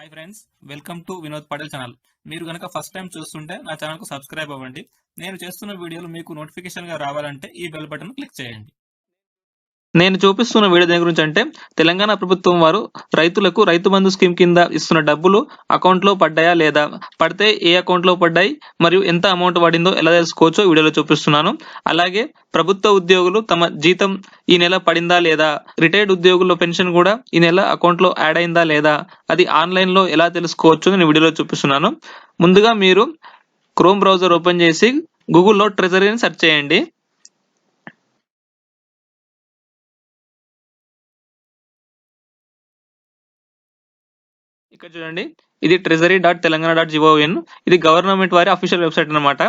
Hi friends welcome to Vinod Patel channel మీరు కనుక first time చూస్తుంటే నా ఛానల్కు సబ్స్క్రైబ్ అవ్వండి. నేను చేస్తున్న వీడియోలు మీకు నోటిఫికేషన్గా రావాలంటే ఈ బెల్ బటన్ క్లిక్ చేయండి. నేను చూపిస్తున్న వీడియో దేని గురించి అంటే తెలంగాణ ప్రభుత్వం వారు రైతులకు రైతు బంధు స్కీమ్ కింద ఇస్తున్న డబ్బులు అకౌంట్లో పడ్డాయా లేదా? పడితే ఏ అకౌంట్లో పడ్డాయి? మరియు ఎంత అమౌంట్ పడిందో ఎలా తెలుసుకోవచ్చో వీడియోలో చూపిస్తున్నాను. అలాగే ప్రభుత్వ ఉద్యోగులు తమ జీతం ఈ నెల పడిందా లేదా? రిటైర్డ్ ఉద్యోగుల పెన్షన్ కూడా ఈ నెల అకౌంట్లో యాడ్ అయిందా లేదా? అది ఆన్లైన్లో ఎలా తెలుసుకోవచ్చు నేను వీడియోలో చూపిస్తున్నాను. ముందుగా మీరు క్రోమ్ బ్రౌజర్ ఓపెన్ చేసి గూగుల్లో ట్రెజరీని సెర్చ్ చేయండి. ఇక్కడ చూడండి. ఇది ట్రెజరీ డాట్ తెలంగాణ డాట్ జిఓఎన్ ఇది గవర్నమెంట్ వారి అఫీషియల్ వెబ్సైట్ అనమాట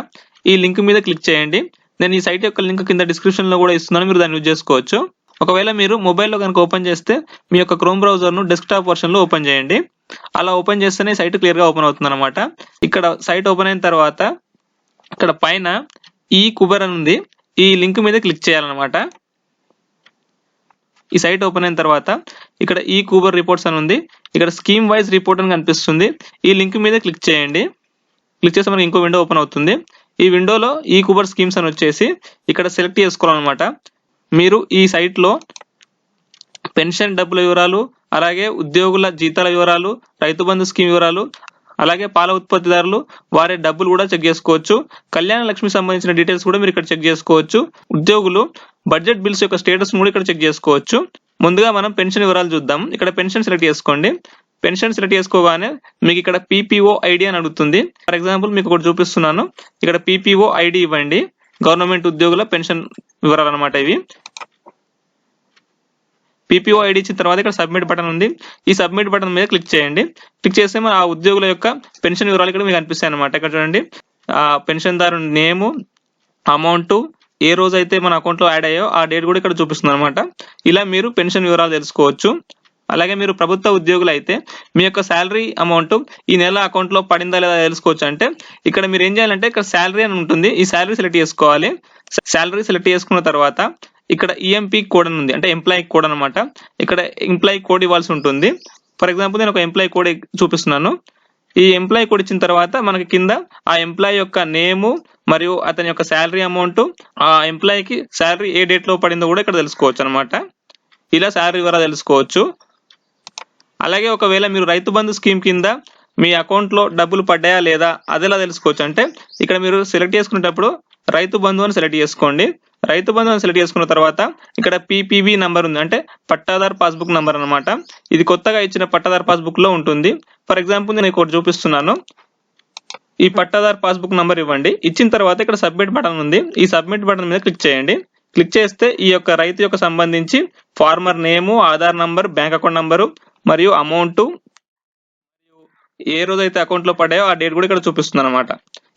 ఈ లింక్ మీద క్లిక్ చేయండి. నేను ఈ సైట్ యొక్క లింక్ కింద డిస్క్రిప్షన్లో కూడా ఇస్తున్నాను. మీరు దాన్ని యూజ్ చేసుకోవచ్చు. ఒకవేళ మీరు మొబైల్లో కనుక ఓపెన్ చేస్తే మీ యొక్క క్రోమ్ బ్రౌజర్ను డెస్క్టాప్ వర్షన్లో ఓపెన్ చేయండి. అలా ఓపెన్ చేస్తేనే సైట్ క్లియర్గా ఓపెన్ అవుతుంది అనమాట ఇక్కడ సైట్ ఓపెన్ అయిన తర్వాత ఇక్కడ పైన ఈ కుబర్ అని ఉంది. ఈ లింక్ మీద క్లిక్ చేయాలన్నమాట. ఈ సైట్ ఓపెన్ అయిన తర్వాత ఇక్కడ ఈ కూబర్ రిపోర్ట్స్ అని ఉంది. ఇక్కడ స్కీమ్ వైజ్ రిపోర్ట్ అని కనిపిస్తుంది. ఈ లింక్ మీద క్లిక్ చేయండి. క్లిక్ చేస్తే మనకి ఇంకో విండో ఓపెన్ అవుతుంది. ఈ విండోలో ఈ కూబర్ స్కీమ్స్ అని వచ్చేసి ఇక్కడ సెలెక్ట్ చేసుకోవాలన్నమాట. మీరు ఈ సైట్లో పెన్షన్ డబ్బుల వివరాలు అలాగే ఉద్యోగుల జీతాల వివరాలు రైతు బంధు స్కీమ్ వివరాలు అలాగే పాల ఉత్పత్తిదారులు వారి డబ్బులు కూడా చెక్ చేసుకోవచ్చు. కళ్యాణ లక్ష్మి సంబంధించిన డీటెయిల్స్ కూడా మీరు ఇక్కడ చెక్ చేసుకోవచ్చు. ఉద్యోగులు బడ్జెట్ బిల్స్ యొక్క స్టేటస్ కూడా ఇక్కడ చెక్ చేసుకోవచ్చు. ముందుగా మనం పెన్షన్ వివరాలు చూద్దాం. ఇక్కడ పెన్షన్ సెలెక్ట్ చేసుకోండి. పెన్షన్ సెలెక్ట్ చేసుకోగానే మీకు ఇక్కడ పీపీఓ ఐడి అని అడుగుతుంది. ఫర్ ఎగ్జాంపుల్ మీకు ఒకటి చూపిస్తున్నాను. ఇక్కడ పీపీఓ ఐడి ఇవ్వండి. గవర్నమెంట్ ఉద్యోగుల పెన్షన్ వివరాలు అనమాట ఇవి. పీపీఓ ఐడి ఇచ్చిన తర్వాత ఇక్కడ సబ్మిట్ బటన్ ఉంది. ఈ సబ్మిట్ బటన్ మీద క్లిక్ చేయండి. క్లిక్ చేస్తే మన ఆ ఉద్యోగుల యొక్క పెన్షన్ వివరాలు ఇక్కడ మీకు కనిపిస్తాయి అనమాట ఇక్కడ చూడండి. ఆ నేము అమౌంట్ ఏ రోజు అయితే మన అకౌంట్లో యాడ్ అయ్యో ఆ డేట్ కూడా ఇక్కడ చూపిస్తుంది అనమాట ఇలా మీరు పెన్షన్ వివరాలు తెలుసుకోవచ్చు. అలాగే మీరు ప్రభుత్వ ఉద్యోగులు అయితే మీ యొక్క శాలరీ అమౌంట్ ఈ నెల అకౌంట్లో పడిందా లేదా తెలుసుకోవచ్చు. అంటే ఇక్కడ మీరు ఏం చేయాలంటే ఇక్కడ శాలరీ అని ఉంటుంది. ఈ శాలరీ సెలెక్ట్ చేసుకోవాలి. శాలరీ సెలెక్ట్ చేసుకున్న తర్వాత ఇక్కడ ఈఎంపీ కోడ్ అని ఉంది. అంటే ఎంప్లాయీ కోడ్ అనమాట ఇక్కడ ఎంప్లాయీ కోడ్ ఇవ్వాల్సి ఉంటుంది. ఫర్ ఎగ్జాంపుల్ నేను ఒక ఎంప్లాయీ కోడ్ చూపిస్తున్నాను. ఈ ఎంప్లాయ్ కొడిచిన ఇచ్చిన తర్వాత మనకి కింద ఆ ఎంప్లాయ్ యొక్క నేము మరియు అతని యొక్క శాలరీ అమౌంట్ ఆ ఎంప్లాయ్కి శాలరీ ఏ డేట్లో పడిందో కూడా ఇక్కడ తెలుసుకోవచ్చు అనమాట ఇలా శాలరీ వివరాలు తెలుసుకోవచ్చు. అలాగే ఒకవేళ మీరు రైతు బంధు స్కీమ్ కింద మీ అకౌంట్లో డబ్బులు పడ్డాయా లేదా అదేలా తెలుసుకోవచ్చు అంటే ఇక్కడ మీరు సెలెక్ట్ చేసుకునేటప్పుడు రైతు బంధు అని సెలెక్ట్ చేసుకోండి. రైతు బంధు అని సెలెక్ట్ చేసుకున్న తర్వాత ఇక్కడ పీపీబీ నంబర్ ఉంది. అంటే పట్టాదార్ పాస్బుక్ నంబర్ అన్నమాట. ఇది కొత్తగా ఇచ్చిన పట్టాదార్ పాస్బుక్లో ఉంటుంది. ఫర్ ఎగ్జాంపుల్ నేను ఇక్కడ చూపిస్తున్నాను. ఈ పట్టాదార్ పాస్బుక్ నంబర్ ఇవ్వండి. ఇచ్చిన తర్వాత ఇక్కడ సబ్మిట్ బటన్ ఉంది. ఈ సబ్మిట్ బటన్ మీద క్లిక్ చేయండి. క్లిక్ చేస్తే ఈ యొక్క రైతు యొక్క సంబంధించి farmer name Aadhaar number bank account number మరియు అమౌంట్ ఏ రోజైతే అకౌంట్లో పడాయో ఆ డేట్ కూడా ఇక్కడ చూపిస్తుంది అనమాట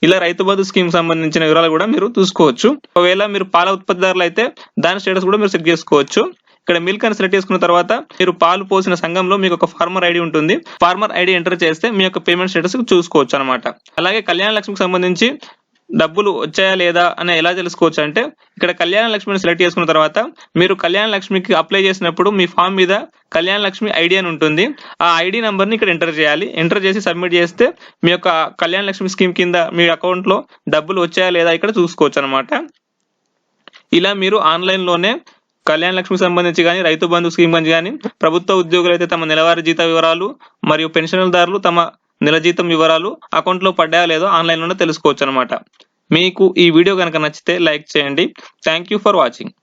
ఇలా రైతు బంధు స్కీమ్ సంబంధించిన వివరాలు కూడా మీరు చూసుకోవచ్చు. ఒకవేళ మీరు పాల ఉత్పత్తిదారులు అయితే దాని స్టేటస్ కూడా మీరు సెట్ చేసుకోవచ్చు. ఇక్కడ మిల్క్ అని సెలెక్ట్ చేసుకున్న తర్వాత మీరు పాలు పోసిన సంఘంలో మీకు ఒక ఫార్మర్ ఐడి ఉంటుంది. ఫార్మర్ ఐడి ఎంటర్ చేస్తే మీ యొక్క పేమెంట్ స్టేటస్ చూసుకోవచ్చు అనమాట అలాగే కళ్యాణ లక్ష్మికి సంబంధించి డబ్బులు వచ్చాయా లేదా అని ఎలా తెలుసుకోవచ్చు అంటే ఇక్కడ కళ్యాణ లక్ష్మిని సెలెక్ట్ చేసుకున్న తర్వాత మీరు కళ్యాణ లక్ష్మికి అప్లై చేసినప్పుడు మీ ఫామ్ మీద కళ్యాణ లక్ష్మి ఐడి అని ఉంటుంది. ఆ ఐడి నంబర్ని ఇక్కడ ఎంటర్ చేయాలి. ఎంటర్ చేసి సబ్మిట్ చేస్తే మీ యొక్క కళ్యాణ లక్ష్మి స్కీమ్ కింద మీ అకౌంట్లో డబ్బులు వచ్చాయా లేదా ఇక్కడ చూసుకోవచ్చు అనమాట ఇలా మీరు ఆన్లైన్లోనే కళ్యాణ లక్ష్మికి సంబంధించి కానీ రైతు బంధు స్కీమ్ గురించి కానీ ప్రభుత్వ ఉద్యోగులు అయితే తమ నెలవారీ జీత వివరాలు మరియు పెన్షన్దారులు తమ నెల జీతం వివరాలు అకౌంట్లో పడ్డాయా లేదో ఆన్లైన్లోనే తెలుసుకోవచ్చు అనమాట మీకు ఈ వీడియో కనుక నచ్చితే లైక్ చేయండి. Thank you for watching